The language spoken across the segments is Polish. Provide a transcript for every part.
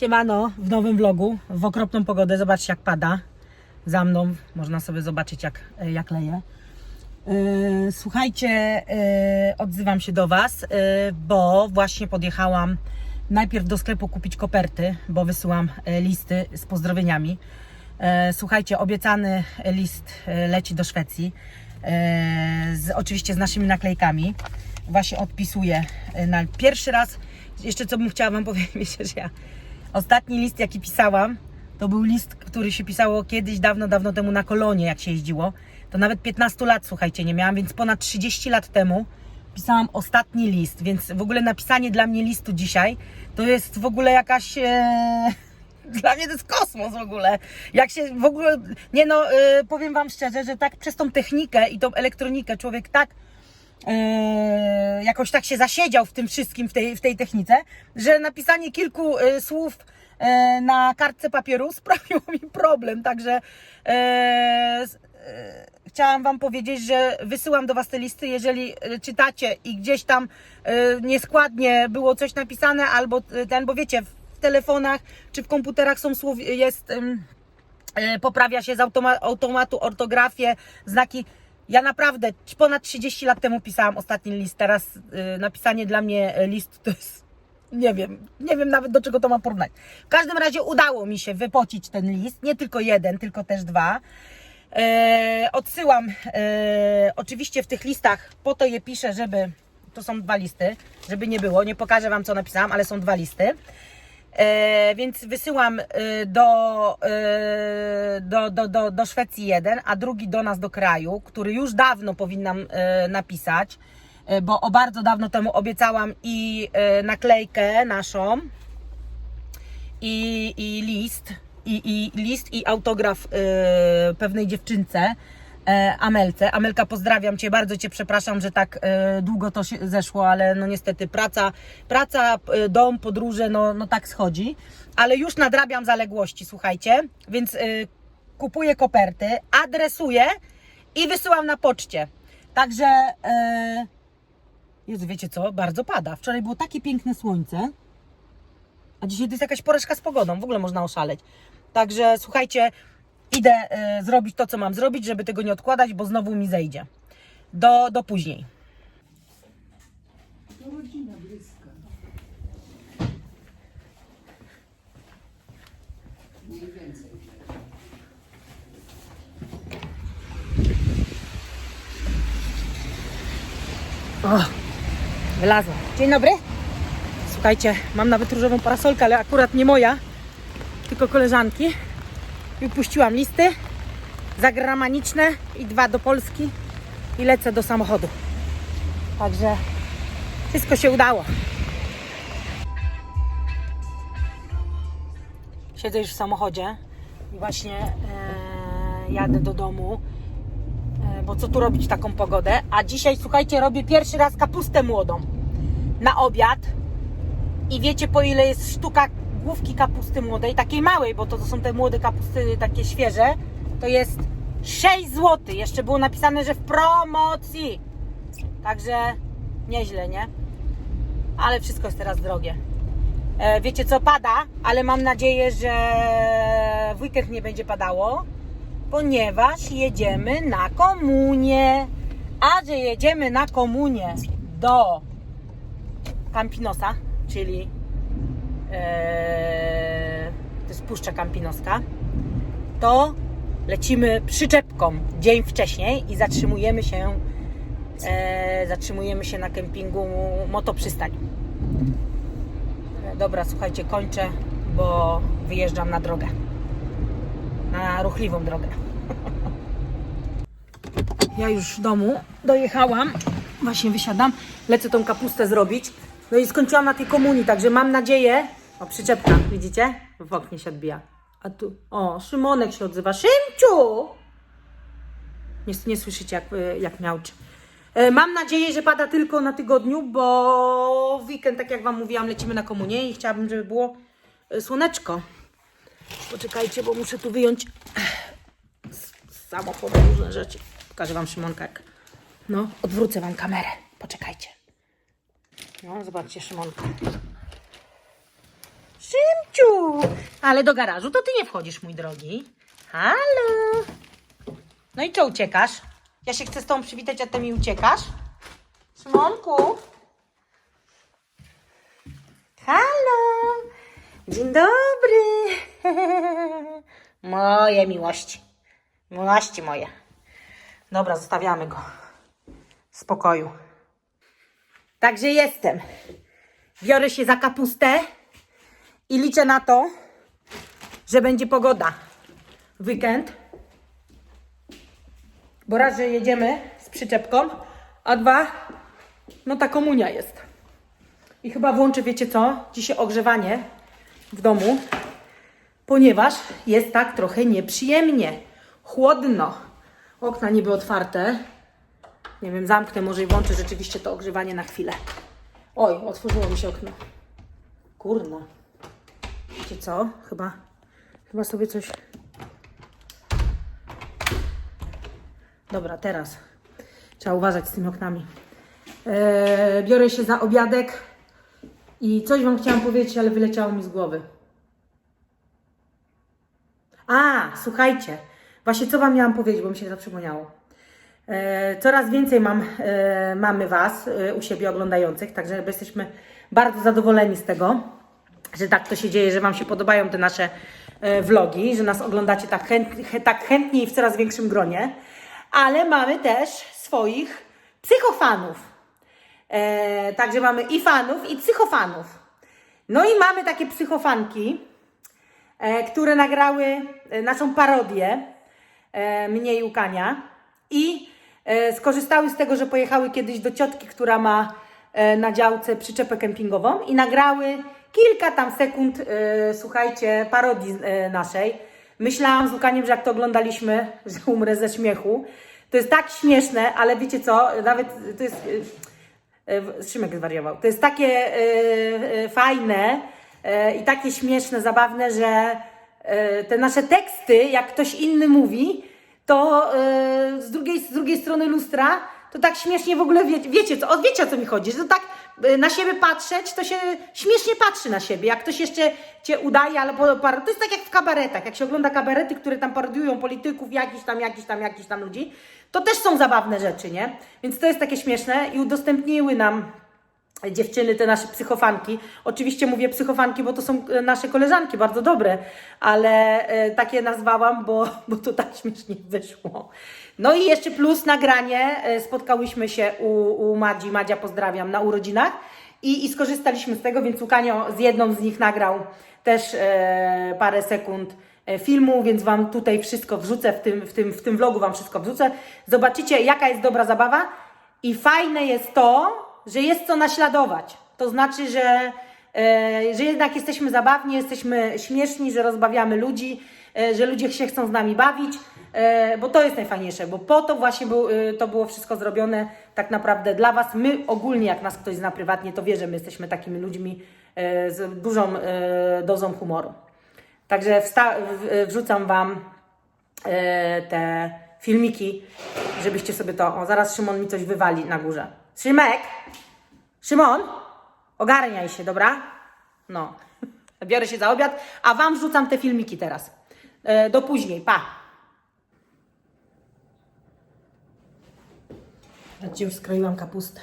Siemano, w nowym vlogu, w okropną pogodę, zobaczcie jak pada. Za mną można sobie zobaczyć jak, jak leje. Yy, Słuchajcie, yy, odzywam się do Was, bo właśnie podjechałam najpierw do sklepu kupić koperty, bo wysyłam listy z pozdrowieniami. Słuchajcie, obiecany list leci do Szwecji, z, oczywiście z naszymi naklejkami. Właśnie odpisuję na pierwszy raz. Jeszcze co bym chciała Wam powiedzieć, że ja ostatni list jaki pisałam, to był list, który się pisało kiedyś, dawno, dawno temu na kolonie, jak się jeździło. To nawet 15 lat, słuchajcie, nie miałam, więc ponad 30 lat temu pisałam ostatni list, więc w ogóle napisanie dla mnie listu dzisiaj to jest w ogóle jakaś. E... Dla mnie to jest kosmos w ogóle. Jak się w ogóle. Nie no, e, powiem Wam szczerze, że tak przez tą technikę i tą elektronikę człowiek tak e, jakoś tak się zasiedział w tym wszystkim, w tej, w tej technice, że napisanie kilku e, słów na kartce papieru sprawiło mi problem. Także e, e, chciałam Wam powiedzieć, że wysyłam do Was te listy, jeżeli e, czytacie i gdzieś tam e, nieskładnie było coś napisane, albo e, ten, bo wiecie, w telefonach czy w komputerach są słów, jest. e, poprawia się z automa- automatu ortografię, znaki. Ja naprawdę ponad 30 lat temu pisałam ostatni list, teraz e, napisanie dla mnie e, list to jest, nie wiem, nie wiem nawet do czego to ma porównać. W każdym razie udało mi się wypocić ten list, nie tylko jeden, tylko też dwa. E, odsyłam e, oczywiście w tych listach, po to je piszę, żeby, to są dwa listy, żeby nie było, nie pokażę Wam co napisałam, ale są dwa listy. E, więc wysyłam e, do, e, do, do, do, do Szwecji jeden, a drugi do nas do kraju, który już dawno powinnam e, napisać, bo o bardzo dawno temu obiecałam i e, naklejkę naszą, i, i list, i, i list, i autograf e, pewnej dziewczynce. e, Amelce. Amelka, pozdrawiam Cię, bardzo Cię przepraszam, że tak e, długo to się zeszło, ale no niestety praca, praca e, dom, podróże, no, no tak schodzi. Ale już nadrabiam zaległości, słuchajcie, więc e, kupuję koperty, adresuję i wysyłam na poczcie. Także, e, Jezu, wiecie co, bardzo pada. Wczoraj było takie piękne słońce, a dzisiaj to jest jakaś porażka z pogodą, w ogóle można oszaleć. Także słuchajcie, idę e, zrobić to, co mam zrobić, żeby tego nie odkładać, bo znowu mi zejdzie. Do, do później. O, Dzień dobry. Słuchajcie, mam nawet różową parasolkę, ale akurat nie moja, tylko koleżanki. I puściłam listy zagraniczne i dwa do Polski i lecę do samochodu. Także wszystko się udało. Siedzę już w samochodzie i właśnie e, jadę do domu, e, bo co tu robić w taką pogodę? A dzisiaj, słuchajcie, robię pierwszy raz kapustę młodą na obiad. I wiecie po ile jest sztuka główki kapusty młodej, takiej małej, bo to, to są te młode kapusty takie świeże, to jest 6 zł. Jeszcze było napisane, że w promocji. Także nieźle, nie? Ale wszystko jest teraz drogie. E, wiecie co, pada, ale mam nadzieję, że w weekend nie będzie padało, ponieważ jedziemy na komunię. A że jedziemy na komunię do Campinosa, czyli e, to jest Puszcza Campinoska, to lecimy przyczepką dzień wcześniej i zatrzymujemy się e, zatrzymujemy się na kempingu Motoprzystań. Dobra, słuchajcie, kończę, bo wyjeżdżam na drogę. Na ruchliwą drogę. Ja już w domu dojechałam, właśnie wysiadam, lecę tą kapustę zrobić. No i skończyłam na tej komunii, także mam nadzieję. O, przyczepka, widzicie? W oknie się odbija. A tu, o, Szymonek się odzywa. Szymciu! Nie, nie słyszycie, jak, jak miałczy. E, Mam nadzieję, że pada tylko na tygodniu, bo weekend, tak jak Wam mówiłam, lecimy na komunię i chciałabym, żeby było e, słoneczko. Poczekajcie, bo muszę tu wyjąć z z samochodu różne rzeczy. Pokażę Wam Szymonka. No, odwrócę Wam kamerę. Poczekajcie. No, zobaczcie Szymonka. Szymciu! Ale do garażu to ty nie wchodzisz, mój drogi. Halo. No i co uciekasz? Ja się chcę z tobą przywitać, a ty mi uciekasz? Szymonku. Halo. Dzień dobry. Moje miłości. Miłości moje. Dobra, zostawiamy go. W spokoju. Także jestem. Biorę się za kapustę i liczę na to, że będzie pogoda. Weekend. Bo raz, że jedziemy z przyczepką, a dwa, no ta komunia jest. I chyba włączę, wiecie co, dzisiaj ogrzewanie w domu, ponieważ jest tak trochę nieprzyjemnie. Chłodno. Okna niby otwarte. Nie wiem, zamknę może i włączę rzeczywiście to ogrzewanie na chwilę. Oj, otworzyło mi się okno. Kurna. Wiecie co? Chyba, chyba sobie coś... Dobra, teraz. Trzeba uważać z tymi oknami. Eee, biorę się za obiadek i coś Wam chciałam powiedzieć, ale wyleciało mi z głowy. A, słuchajcie, właśnie co Wam miałam powiedzieć, bo mi się to przypomniało. E, coraz więcej mam, e, mamy Was e, u siebie oglądających, także jesteśmy bardzo zadowoleni z tego, że tak to się dzieje, że Wam się podobają te nasze vlogi, że nas oglądacie tak, chęt, chę- tak chętnie i w coraz większym gronie, ale mamy też swoich psychofanów. Także mamy i fanów, i psychofanów. No i mamy takie psychofanki, które nagrały naszą parodię mnie i Łukania i skorzystały z tego, że pojechały kiedyś do ciotki, która ma e, na działce przyczepę kempingową i nagrały kilka tam sekund, e, słuchajcie, parodii e, naszej. Myślałam z Łukaniem, że jak to oglądaliśmy, że umrę ze śmiechu. To jest tak śmieszne, ale wiecie co, nawet to jest... e, e, Szymek zwariował. To jest takie e, e, fajne e, i takie śmieszne, zabawne, że e, te nasze teksty, jak ktoś inny mówi, to e, z, drugiej, z drugiej strony lustra, to tak śmiesznie w ogóle wie, wiecie, co, wiecie o co mi chodzi, że to tak e, na siebie patrzeć, to się śmiesznie patrzy na siebie. Jak ktoś jeszcze cię udaje, albo par... to jest tak jak w kabaretach, jak się ogląda kabarety, które tam parodiują polityków, jakiś tam, jakiś tam, jakiś tam ludzi, to też są zabawne rzeczy, nie? Więc to jest takie śmieszne i udostępniły nam dziewczyny, te nasze psychofanki. Oczywiście mówię psychofanki, bo to są e, nasze koleżanki, bardzo dobre, ale e, takie nazwałam, bo, bo to tak śmiesznie wyszło. No i jeszcze plus nagranie, e, spotkałyśmy się u, u Madzi, Madzia pozdrawiam, na urodzinach i, i skorzystaliśmy z tego, więc Łukanio z jedną z nich nagrał też e, parę sekund filmu, więc Wam tutaj wszystko wrzucę, w tym, w, tym, w tym vlogu Wam wszystko wrzucę. Zobaczycie, jaka jest dobra zabawa i fajne jest to, że jest co naśladować. To znaczy, że, e, że jednak jesteśmy zabawni, jesteśmy śmieszni, że rozbawiamy ludzi, e, że ludzie się chcą z nami bawić, e, bo to jest najfajniejsze, bo po to właśnie to było wszystko zrobione tak naprawdę dla Was. My ogólnie, jak nas ktoś zna prywatnie, to wie, że my jesteśmy takimi ludźmi z dużą dozą humoru. Także wrzucam Wam te filmiki, żebyście sobie to. O, zaraz Szymon mi coś wywali na górze. Szymek! Szymon! Ogarniaj się, dobra? No. Biorę się za obiad, a Wam wrzucam te filmiki teraz. E, do później, pa! Zobaczcie, już skroiłam kapustę.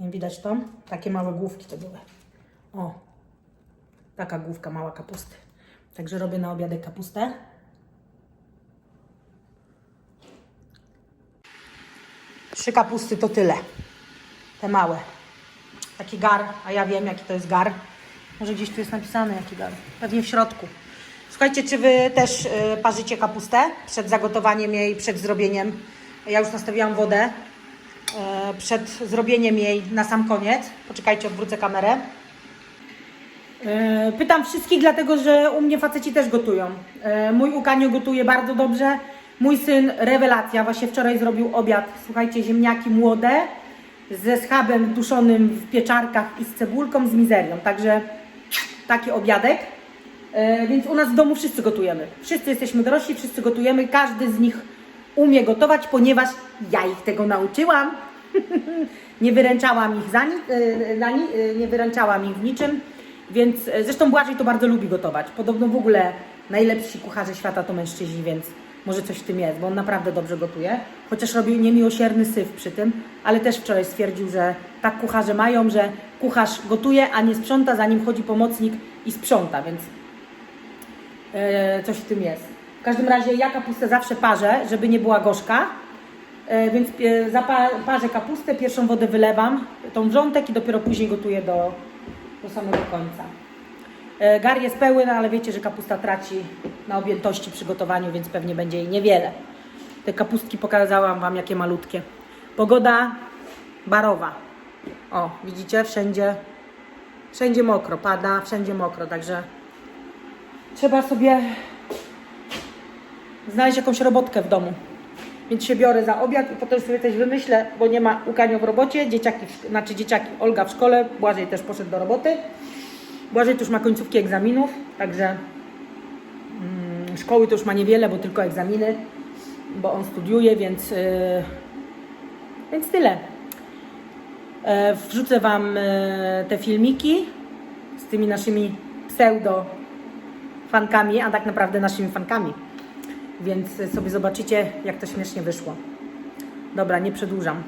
Nie widać to? Takie małe główki to były. O, taka główka mała kapusty. Także robię na obiadek kapustę. Trzy kapusty to tyle. Te małe. Taki gar, a ja wiem jaki to jest gar. Może gdzieś tu jest napisane jaki gar. Pewnie w środku. Słuchajcie, czy wy też y, parzycie kapustę przed zagotowaniem jej, przed zrobieniem? Ja już nastawiłam wodę. y, przed zrobieniem jej na sam koniec. Poczekajcie, odwrócę kamerę. E, Pytam wszystkich, dlatego że u mnie faceci też gotują. Mój Ukanio gotuje bardzo dobrze. Mój syn rewelacja. Właśnie wczoraj zrobił obiad. Słuchajcie, ziemniaki młode ze schabem duszonym w pieczarkach i z cebulką z mizerią. Także taki obiadek. E, Więc u nas w domu wszyscy gotujemy. Wszyscy jesteśmy dorośli, wszyscy gotujemy. Każdy z nich umie gotować, ponieważ ja ich tego nauczyłam. nie wyręczałam ich za ni- e, na ni- e, nie wyręczałam ich w niczym Więc zresztą Błażej to bardzo lubi gotować. Podobno w ogóle najlepsi kucharze świata to mężczyźni, więc może coś w tym jest, bo on naprawdę dobrze gotuje. Chociaż robi niemiłosierny syf przy tym, ale też wczoraj stwierdził, że tak kucharze mają, że kucharz gotuje, a nie sprząta, zanim chodzi pomocnik i sprząta, więc e, coś w tym jest. W każdym razie ja kapustę zawsze parzę, żeby nie była gorzka, e, więc zapa- parzę kapustę, pierwszą wodę wylewam, tą wrzątek i dopiero później gotuję do, do samego końca. E, Gar jest pełen, ale wiecie, że kapusta traci na objętości przy gotowaniu, więc pewnie będzie jej niewiele. Te kapustki pokazałam Wam, jakie malutkie. Pogoda barowa. O, widzicie, wszędzie, wszędzie mokro, pada, wszędzie mokro, także trzeba sobie znaleźć jakąś robotkę w domu. Więc się biorę za obiad i potem sobie coś wymyślę, bo nie ma Łukania w robocie, dzieciaki, znaczy dzieciaki, Olga w szkole, Błażej też poszedł do roboty. Błażej to już ma końcówki egzaminów, także mm, szkoły to już ma niewiele, bo tylko egzaminy, bo on studiuje, więc, yy, więc tyle. E, wrzucę Wam e, te filmiki z tymi naszymi pseudo fankami, a tak naprawdę naszymi fankami. Więc sobie zobaczycie, jak to śmiesznie wyszło. Dobra, nie przedłużam.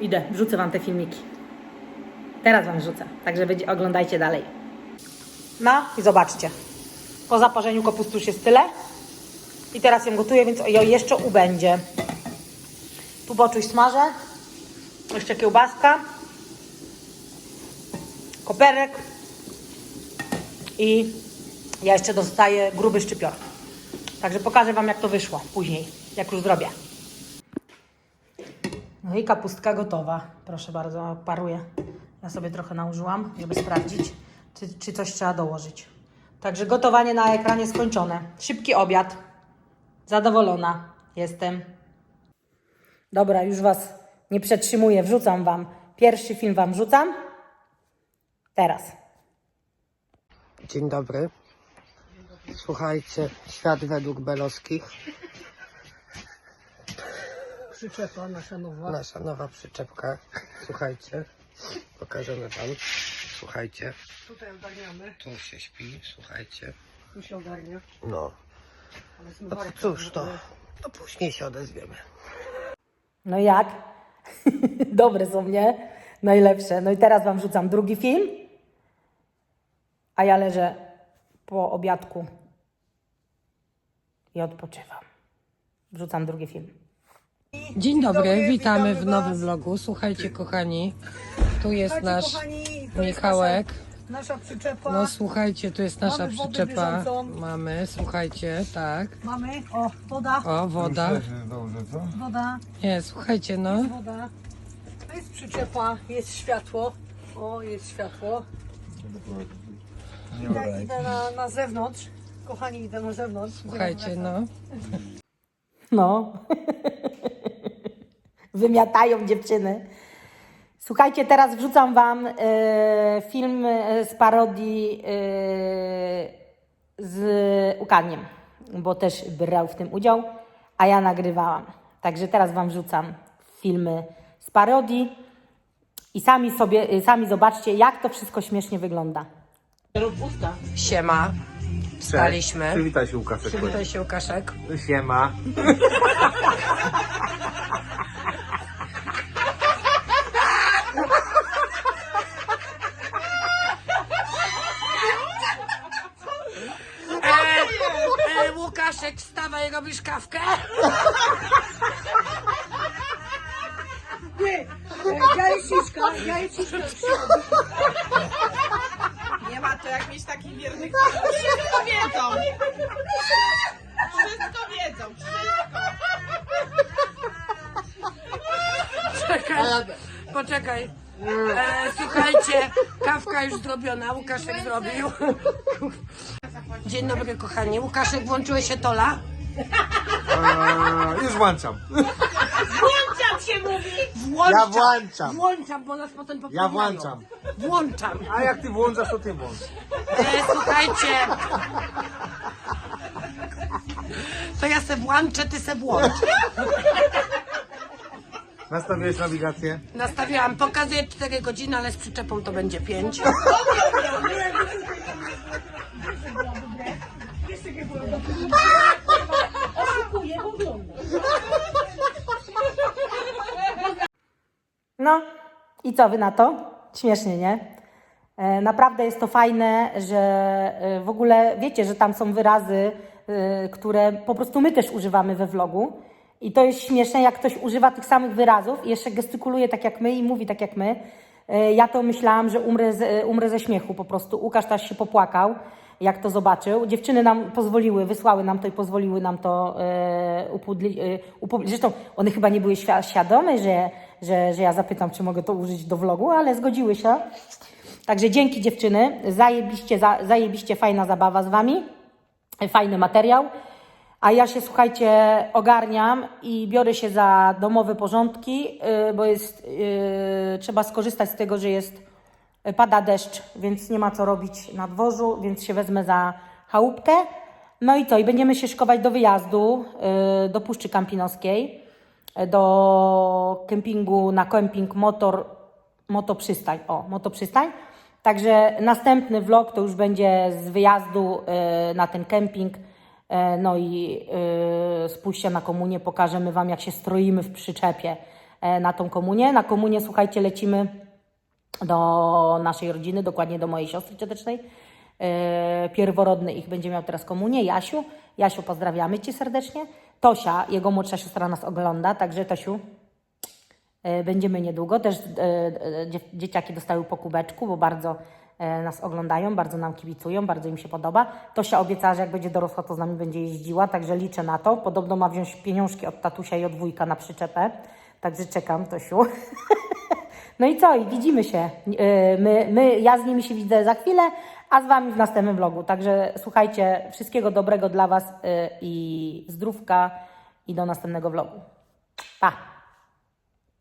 Idę, wrzucę Wam te filmiki. Teraz Wam rzucę, także oglądajcie dalej. No i zobaczcie. Po zaparzeniu kapusty już jest tyle. I teraz ją gotuję, więc ją jeszcze ubędzie. Tu boczuś smażę. Jeszcze kiełbaska. Koperek. I ja jeszcze dostaję gruby szczypior. Także pokażę Wam, jak to wyszło później, jak już zrobię. No i kapustka gotowa. Proszę bardzo, paruję. Ja sobie trochę nałożyłam, żeby sprawdzić, czy, czy coś trzeba dołożyć. Także gotowanie na ekranie skończone. Szybki obiad. Zadowolona jestem. Dobra, już Was nie przetrzymuję. Wrzucam Wam. Pierwszy film Wam wrzucam. Teraz. Dzień dobry. Słuchajcie, świat według Belowskich. Przyczepa nasza nowa. Nasza nowa przyczepka. Słuchajcie, pokażemy wam. Słuchajcie, Tutaj ogarniamy. tu się śpi, słuchajcie. Tu się ogarnia. No, no to cóż, to, to później się odezwiemy. No i jak? Dobre są, nie? Najlepsze. No i teraz Wam wrzucam drugi film. A ja leżę po obiadku i odpoczywam. Wrzucam drugi film. Dzień dobry, dobry, witamy witamy w nowym vlogu. Słuchajcie, kochani, tu jest Słuchajcie, nasz kochani, to jest Michałek. Nasza, nasza przyczepa. No słuchajcie, tu jest nasza Mamy wodę przyczepa. bieżącą. Mamy, słuchajcie, tak. Mamy, o, woda, O, woda. Dobrze, co? woda, Nie, słuchajcie, no. woda. To jest przyczepa, jest światło. O, jest światło. Nie udaj. idę na, na zewnątrz. Kochani, idę na zewnątrz. Słuchajcie, no. No. Wymiatają dziewczyny. Słuchajcie, teraz wrzucam Wam e, film e, z parodii e, z Ukaniem, bo też brał w tym udział, a ja nagrywałam. Także teraz Wam wrzucam filmy z parodii i sami sobie, sami zobaczcie, jak to wszystko śmiesznie wygląda. Siema. Wstaliśmy. Przywitaj się Łukaszek. Przywitaj się, Łukaszek. Siema. E, e, Łukaszek, wstawaj, robisz kawkę? Jajciczka, jajciczka. Nie ma to jak mieć takich wiernych. Wszystko wiedzą. Wszystko wiedzą. Wszystko. Czekaj, poczekaj. E, słuchajcie, kawka już zrobiona, Łukaszek zrobił. Dzień dobry kochani. Łukaszek, włączyłeś się tola? Eee, już włączam. Włączam się mówi. Włączam. Ja włączam. Włączam, bo nas potem Ja poprawiają. włączam. Włączam. A jak ty włączasz, to ty włącz. E, słuchajcie. To ja se włączę, ty se włącz. Nastawiłeś nawigację? Nastawiłam, pokazuję 4 godziny, ale z przyczepą to będzie 5. No i co wy na to? Śmiesznie, nie? E, Naprawdę jest to fajne, że e, w ogóle wiecie, że tam są wyrazy, e, które po prostu my też używamy we vlogu. I to jest śmieszne, jak ktoś używa tych samych wyrazów i jeszcze gestykuluje tak jak my i mówi tak jak my. Ja to myślałam, że umrę, z, umrę ze śmiechu po prostu. Łukasz też się popłakał, jak to zobaczył. Dziewczyny nam pozwoliły, wysłały nam to i pozwoliły nam to e, upudli, e, upublicznić. Zresztą one chyba nie były świ- świadome, że, że, że ja zapytam, czy mogę to użyć do vlogu, ale zgodziły się. Także dzięki dziewczyny, zajebiście, za, zajebiście fajna zabawa z Wami, fajny materiał. A ja się, słuchajcie, ogarniam i biorę się za domowe porządki, yy, bo jest, yy, trzeba skorzystać z tego, że jest, pada deszcz, więc nie ma co robić na dworzu, więc się wezmę za chałupkę. No i co, i będziemy się szkować do wyjazdu yy, do Puszczy Kampinoskiej, yy, do kempingu na kemping Motor Motoprzystań. O, Motoprzystań. Także następny vlog to już będzie z wyjazdu na ten kemping. E, No i pójścia na komunię pokażemy Wam, jak się stroimy w przyczepie e, na tą komunię. Na komunię, słuchajcie, lecimy do naszej rodziny, dokładnie do mojej siostry ciotecznej. E, Pierworodny ich będzie miał teraz komunię, Jasiu. Jasiu, pozdrawiamy Cię serdecznie. Tosia, jego młodsza siostra nas ogląda, także Tosiu, E, Będziemy niedługo. Też e, dzie- dzieciaki dostały po kubeczku, bo bardzo nas oglądają, bardzo nam kibicują, bardzo im się podoba. Tosia obiecała, że jak będzie dorosła, to z nami będzie jeździła, także liczę na to. Podobno ma wziąć pieniążki od tatusia i od wujka na przyczepę, także czekam, Tosiu. No i co? I widzimy się. E, My, my, ja z nimi się widzę za chwilę, a z Wami w następnym vlogu. Także słuchajcie, wszystkiego dobrego dla Was e, i zdrówka i do następnego vlogu. Pa!